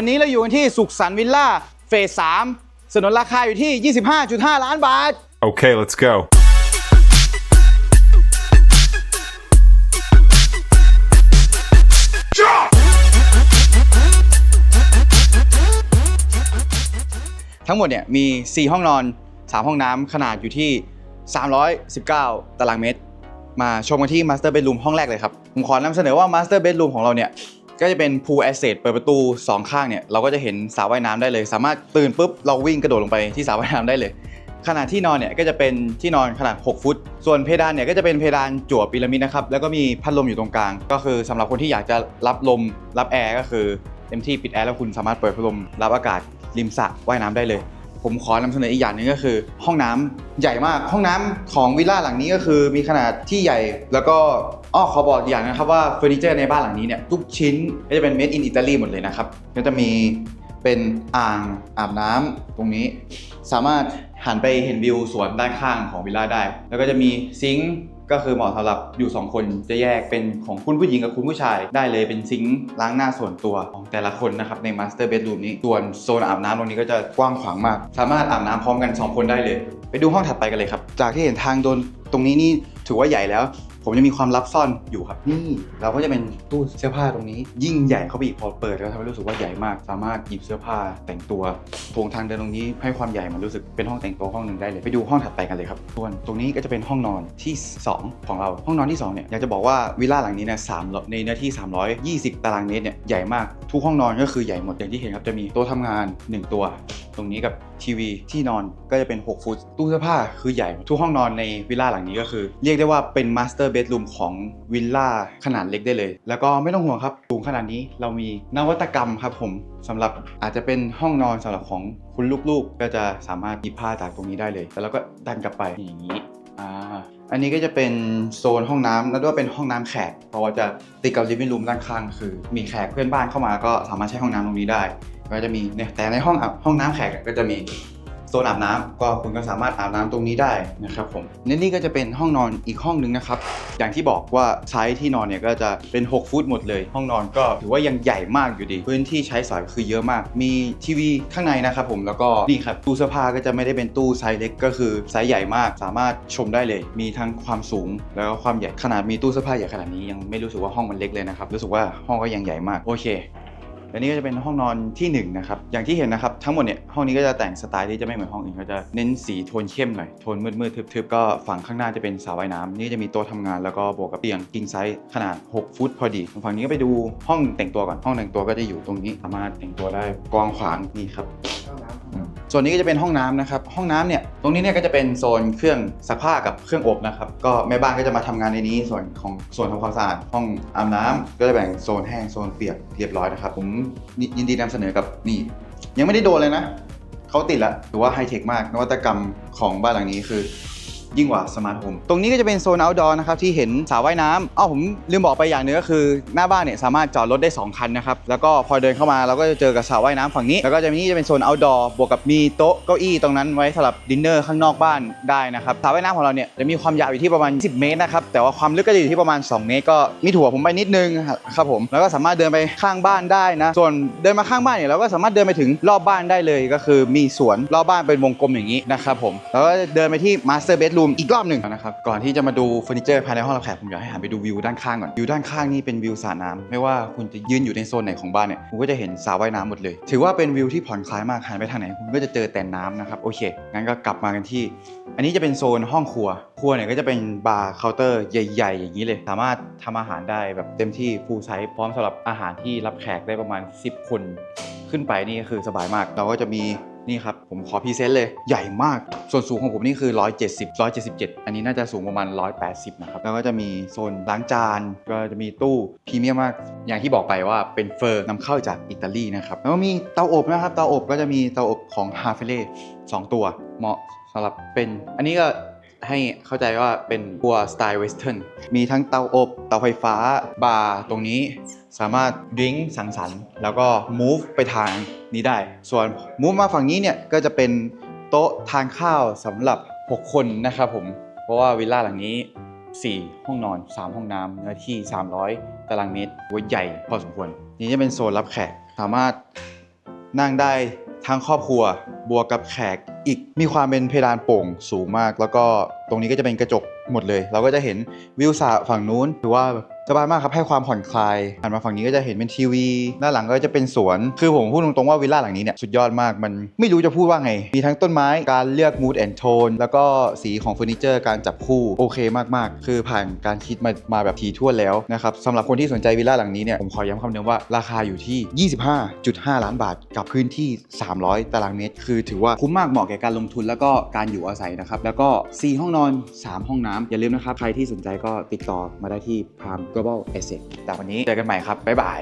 อันนี้เราอยู่กันที่สุขสันต์วิลล่าเฟส3สนนราคาอยู่ที่ 25.5 ล้านบาท Okay, let's go. ทั้งหมดเนี่ยมี 4 ห้องนอน 3 ห้องน้ำขนาดอยู่ที่ 319 ตารางเมตร มาชมกันที่ Master Bedroom ห้องแรกเลยครับ ผมขอนำเสนอว่า Master Bedroom ของเราเนี่ย ก็จะเป็น Pool Access เปิดประตู 2 ข้างเนี่ยเราก็จะเห็นสระว่ายน้ำได้เลย สามารถตื่นปุ๊บเราวิ่งกระโดดลงไปที่สระว่ายน้ำได้เลย ขนาดที่นอนเนี่ยก็จะเป็นที่นอนขนาด 6 ฟุต ส่วนเพดานเนี่ยก็จะเป็นเพดานจั่วพีระมิดนะครับแล้วก็มีพัดลมอยู่ตรงกลาง ก็คือสำหรับคนที่อยากจะรับลมรับแอร์ก็คือเต็มที่ปิดแอร์แล้วคุณสามารถเปิดพัดลมรับอากาศริมสระว่ายน้ำได้เลย ผมขอนำเสนออีกอย่างหนึ่งก็คือ ห้องน้ำใหญ่มาก ห้องน้ำของวิลล่าหลังนี้ก็คือมีขนาดที่ใหญ่ แล้วก็อ้อขอบอกอีกอย่างนะครับว่าเฟอร์นิเจอร์ในบ้านหลังนี้เนี่ยทุกชิ้นก็จะเป็น made in Italy หมดเลยนะครับก็จะมีเป็นอ่างอาบน้ำตรงนี้ สามารถหันไปเห็นวิวสวนด้านข้างของวิลล่าได้ แล้วก็จะมีซิงค์ ก็คือเหมาะสำหรับอยู่ 2 คนจะแยกเป็นของคุณผู้หญิงกับคุณผู้ชาย ได้เลยเป็นซิงค์ล้างหน้าส่วนตัวของแต่ละคนนะครับในมาสเตอร์เบดรูมนี้ ส่วนโซนอาบน้ำตรงนี้ก็จะกว้างขวางมาก สามารถอาบน้ำพร้อมกัน 2 คนได้เลย ไปดูห้องถัดไปกันเลยครับ จากที่เห็นทางโดนตรงนี้นี่ถือว่าใหญ่แล้ว ผมจะมีความลับซ่อนอยู่ครับ นี่เราก็จะเป็นตู้เสื้อผ้าตรงนี้ ยิ่งใหญ่เข้าไปอีกพอเปิดแล้วทำให้รู้สึกว่าใหญ่มาก สามารถหยิบเสื้อผ้าแต่งตัวโถงทางเดินตรงนี้ให้ความใหญ่มันรู้สึกเป็นห้องแต่งตัวห้องหนึ่งได้เลยไปดูห้องถัดไปกันเลยครับส่วนตรงนี้ก็จะเป็นห้องนอนที่ 2 ของเราห้องนอนที่2เนี่ยอยากจะบอกว่าวิลล่าหลังนี้เนี่ยสามในเนื้อที่ 320 ตารางเมตรเนี่ยใหญ่มากทุกห้องนอนก็คือใหญ่หมดอย่างที่เห็นครับจะมีโต๊ะทำงาน 1 ตัว ตรงนี้กับทีวีที่นอนก็จะเป็น 6 ฟุต ตู้เสื้อผ้าคือใหญ่ ทุกห้องนอนในวิลล่าหลังนี้ก็คือ เรียกได้ว่าเป็นมาสเตอร์เบดรูมของวิลล่าขนาดเล็กได้เลย แล้วก็ไม่ต้องห่วงครับสูงขนาดนี้เรามีนวัตกรรมครับผมสำหรับอาจจะเป็นห้องนอนสำหรับของคุณลูกๆ ก็จะสามารถหยิบผ้าจากตรงนี้ได้เลย แล้วเราก็ดันกลับไปอย่างนี้อ่าอันนี้ก็จะเป็นโซนห้องน้ำแล้วก็เป็นห้องน้ำแขก เพราะว่าจะติดกับลิฟ i ์ g รูมด้านข้างคือ มีแขกเพื่อนบ้านเข้ามาก็สามารถใช้ห้องน้ำตรงนี้ได้ ก็จะมีเนี่ยแต่ในห้องอาบห้องน้ำแขกก็จะมีโซนอาบน้ำก็คุณก็สามารถอาบน้ำตรงนี้ได้นะครับผมและนี่ก็จะเป็นห้องนอนอีกห้องหนึงนะครับ อย่างที่บอกว่าไซส์ที่นอนเนี่ยก็จะเป็น 6 ฟุตหมดเลย ห้องนอนก็ถือว่ายังใหญ่มากอยู่ดี พื้นที่ใช้สอยคือเยอะมาก มีทีวีข้างในนะครับผมแล้วก็นี่ครับตู้เสื้อผ้าก็จะไม่ได้เป็นตู้ไซส์เล็กก็คือไซส์ใหญ่มาก สามารถชมได้เลย มีทั้งความสูง แล้วก็ความใหญ่ขนาดมีตู้เสื้อผ้าใหญ่ขนาดนี้ยังไม่รู้สึกว่าห้องมันเล็กเลยนะครับรู้สึกว่าห้องก็ยังใหญ่มากโอเค และนี่ก็จะเป็นห้องนอนที่1นงนะครับอย่างที่เห็นนะครับทั้งหมดเนี่ยห้องนี้ก็จะแต่งสไตล์ที่จะไม่เหมือนห้องอื่นก็จะเน้นสีโทนเข้มหน่อยโทนมืดๆทึบๆก็ฝั่งข้างหน้าจะเป็นสระว่ายน้ำนี่จะมีโต๊ะทำงานแล้วก็บวกกับเตียงกิงไซส์ขนาด 6 ฟุตพอดีฝั่งนี้ก็ไปดูห้องแต่งตัวก่อนห้องแต่งตัวก็จะอยู่ตรงนี้สามารถแต่งตัวได้กว้างขวางนี่ครับ ส่วนนี้ก็จะเป็นห้องน้ำนะครับ ห้องน้ำเนี่ย ตรงนี้เนี่ยก็จะเป็นโซนเครื่องซักผ้ากับเครื่องอบนะครับ ก็แม่บ้านก็จะมาทำงานในนี้ ส่วนของส่วนทำความสะอาดห้องอาบน้ำก็จะแบ่งโซนแห้งโซนเปียกเรียบร้อยนะครับ ผมยินดีนำเสนอกับนี่ ยังไม่ได้โดนเลยนะ เขาติดละถือว่าไฮเทคมาก นวัตกรรมของบ้านหลังนี้คือ ยิ่งกว่าสมาร์ทโฮมตรงนี้ก็จะเป็นโซน outdoor นะครับที่เห็นสระว่ายน้ำอ้าวผมลืมบอกไปอย่างหนึงก็คือ หน้าบ้านเนี่ยสามารถจอดรถได้ 2 คันนะครับ แล้วก็พอเดินเข้ามาเราก็จะเจอกับสระว่ายน้ำฝั่งนี้ แล้วก็จะมีนี่จะเป็นโซน outdoor บวกกับมีโต๊ะเก้าอี้ตรงนั้นไว้สำหรับดินเนอร์ข้างนอกบ้านได้นะครับสระว่ายน้ำของเราเนี่ยจะมีความยาวอยู่ที่ประมาณ 10 เมตรนะครับแต่ว่าความลึกก็จะอยู่ที่ประมาณ 2 เมตรก็มีถั่วผมไปนิดนึงครับผมแล้วก็สามารถเดินไปข้างบ้านได้นะ ส่วนเดินมาข้างบ้านเนี่ยเราก็สามารถเดินไปถึงรอบบ้านได้เลยก็คือมีสวนรอบบ้านเป็นวงกลมอย่างนี้นะครับผมแล้วก็เดินไปที่ master bedroom อีกรอบหนึ่งนะครับก่อนที่จะมาดูเฟอร์นิเจอร์ภายในห้องรับแขกผมอยากให้หันไปดูวิวด้านข้างก่อนวิวด้านข้างนี่เป็นวิวสระน้ำไม่ว่าคุณจะยืนอยู่ในโซนไหนของบ้านเนี่ยคุณก็จะเห็นสระว่ายน้ำหมดเลย ถือว่าเป็นวิวที่ผ่อนคลายมากหันไปทางไหนคุณก็จะเจอแต่น้ำนะครับโอเคงั้นก็กลับมากันที่ อันนี้จะเป็นโซนห้องครัว ครัวเนี่ยก็จะเป็นบาร์เคาน์เตอร์ใหญ่ ๆ อย่างนี้เลย สามารถทำอาหารได้แบบเต็มที่ฟูลไซส์พร้อมสำหรับอาหารที่รับแขกได้ประมาณ 10 คน ขึ้นไปนี่ก็คือสบายมากเราก็จะมี นี่ครับ ผมขอพรีเซนต์เลย ใหญ่มาก ส่วนสูงของผมนี่คือ 170 177 อันนี้น่าจะสูงประมาณ 180 นะครับ แล้วก็จะมีโซนล้างจาน ก็จะมีตู้พรีเมียมมาก อย่างที่บอกไปว่าเป็นเฟอร์นำเข้าจากอิตาลีนะครับ แล้วก็มีเตาอบนะครับ เตาอบก็จะมีเตาอบของฮาเฟเล่2ตัว เหมาะสำหรับเป็น อันนี้ก็ ให้เข้าใจว่าเป็นครัวสไตล์เวสเทิร์นมีทั้งเตาอบเตาไฟฟ้า บาร์ตรงนี้สามารถดื่มสังสรรค์ แล้วก็ move ไปทางนี้ได้ ส่วน move มาฝั่งนี้เนี่ย ก็จะเป็นโต๊ะทานข้าวสำหรับ 6 คนนะครับผม เพราะว่าวิลล่าหลังนี้ 4 ห้องนอน 3 ห้องน้ำเนื้อที่ 300 ตารางเมตรหัวใหญ่พอสมควร นี่จะเป็นโซนรับแขกสามารถนั่งได้ทั้งครอบครัว บวกกับแขกอีกมีความเป็นเพดานโป่งสูงมาก แล้วก็ตรงนี้ก็จะเป็นกระจกหมดเลย เราก็จะเห็นวิวสระฝั่งนู้นถือว่า สบายมากครับให้ความผ่อนคลายหันมาฝั่งนี้ก็จะเห็นเป็นทีวีด้านหลังก็จะเป็นสวน คือผมพูดตรงๆว่าวิลล่าหลังนี้เนี่ยสุดยอดมากมันไม่รู้จะพูดว่าไง มีทั้งต้นไม้การเลือก mood and tone แล้วก็สีของเฟอร์นิเจอร์การจับคู่โอเคมากๆ คือผ่านการคิดมามาแบบทีทั่วแล้วนะครับสำหรับคนที่สนใจวิลล่าหลังนี้เนี่ยผมขอย้ำคำเดิมว่าราคาอยู่ที่ 25.5 ล้านบาท กับพื้นที่ 300 ตารางเมตร คือถือว่าคุ้มมากเหมาะแก่การลงทุนแล้วก็การอยู่อาศัยนะครับแล้วก็ 4 ห้องนอน 3 ห้องน้ำอย่าลืมนะครับใครที่สนใจก็ติดต่อมาได้ที่ Prime Global Asset แต่วันนี้เจอกันใหม่ครับ บ๊ายบาย